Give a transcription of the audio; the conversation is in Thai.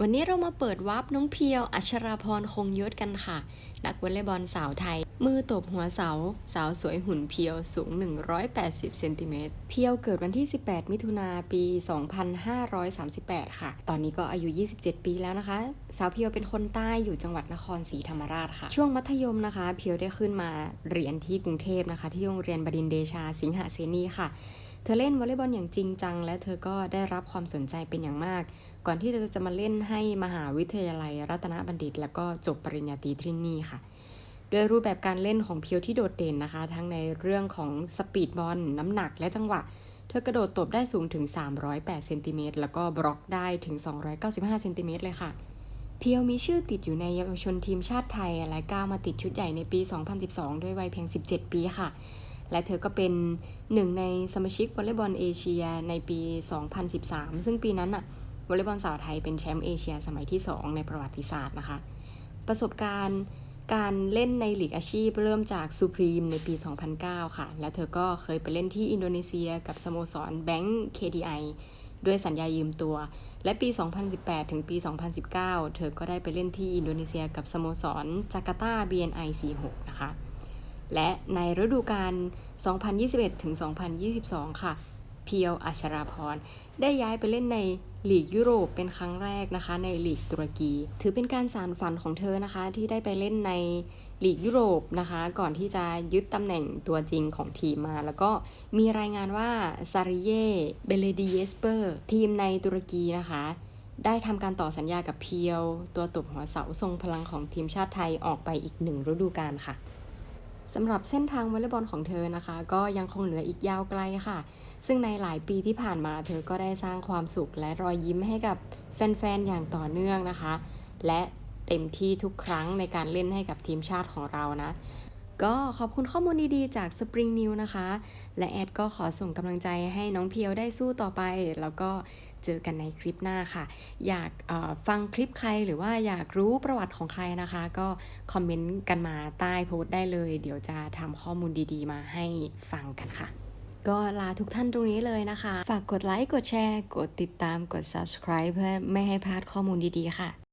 วันนี้เรามาเปิดวับน้องเพียว อัชราพรคงยศกันค่ะ นักวอลเลย์บอลสาวไทย มือตบหัวเสา สาวสวยหุ่นเพียวสูง 180 เซนติเมตร เพียวเกิดวันที่ 18 มิถุนาปี 2538 ค่ะ ตอนนี้ก็อายุ 27 ปีแล้วนะคะ สาวเพียวเป็นคนใต้อยู่จังหวัดนครศรีธรรมราชค่ะ ช่วงมัธยมนะคะ เพียวได้ขึ้นมาเรียนที่กรุงเทพนะคะ ที่โรงเรียนบดินเดชาสิงหเสนีค่ะ เธอเล่นวอลเลย์บอลอย่างจริงจัง และเธอก็ได้รับความสนใจเป็นอย่างมาก ก่อนที่เธอจะมาเล่นให้มหาวิทยาลัยรัตนบัณฑิต แล้วก็จบปริญญาตรีที่นี่ค่ะด้วยรูปแบบการเล่นของเพียวที่โดดเด่นนะคะ ทั้งในเรื่องของสปีดบอลน้ำหนักและจังหวะ เธอกระโดดตบได้สูงถึง 308เซนติเมตรแล้วก็บล็อกได้ถึง 295เซนติเมตรเลยค่ะ เพียวมีชื่อติดอยู่ในเยาวชนทีมชาติไทย และก้าวมาติดชุดใหญ่ในปี 2012 ด้วยวัยเพียง 17 ปีค่ะ และเธอก็เป็นหนึ่งในสมาชิกวอลเลย์บอลเอเชียในปี 2013 ซึ่งปีนั้นอะวอลเลย์บอลสาวไทยเป็นแชมป์เอเชียสมัยที่ 2 ในประวัติศาสตร์นะคะ ประสบการณ์การเล่นในหลีกอาชีพเริ่มจากซูพรีมในปี 2009 ค่ะ แล้วเธอก็เคยไปเล่นที่อินโดนีเซียกับสโมสรแบงก์ KDI ด้วยสัญญายืมตัว และปี 2018 ถึงปี 2019 เธอก็ได้ไปเล่นที่อินโดนีเซียกับสโมสรจาการ์ตา BNI 46 นะคะ และในฤดูกาล 2021ถึง2022 ค่ะ เพียวอัชราพร ได้ย้ายไปเล่นในลีกยุโรปเป็นครั้งแรกนะคะ ในลีกตุรกี ถือเป็นการสานฝันของเธอนะคะ ที่ได้ไปเล่นในลีกยุโรปนะคะ ก่อนที่จะยึดตำแหน่งตัวจริงของทีมมา แล้วก็มีรายงานว่าซาริเย่เบเลดีเยสเปอร์ทีมในตุรกีนะคะ ได้ทำการต่อสัญญากับเพียว ตัวตบหัวเสาทรงพลังของทีมชาติไทยออกไปอีกหนึ่งฤดูกาลค่ะ สำหรับเส้นทางวอลเลย์บอลของเธอนะคะ ก็ยังคงเหลืออีกยาวไกลค่ะ ซึ่งในหลายปีที่ผ่านมาเธอก็ได้สร้างความสุขและรอยยิ้มให้กับแฟนๆ อย่างต่อเนื่องนะคะ และเต็มที่ทุกครั้งในการเล่นให้กับทีมชาติของเรานะ ก็ขอบคุณข้อมูลดีๆ จาก Spring New นะคะ และแอดก็ขอส่งกำลังใจให้น้องเพียวได้สู้ต่อไป แล้วก็ เจอกันในคลิปหน้าค่ะ อยากฟังคลิปใครหรือว่าอยากรู้ประวัติของใครนะคะ ก็คอมเมนต์กันมาใต้โพสต์ได้เลย เดี๋ยวจะทำข้อมูลดีๆ มาให้ฟังกันค่ะ ก็ลาทุกท่านตรงนี้เลยนะคะ ฝากกดไลค์ กดแชร์ กดติดตาม กด subscribe เพื่อไม่ให้พลาดข้อมูลดีๆค่ะ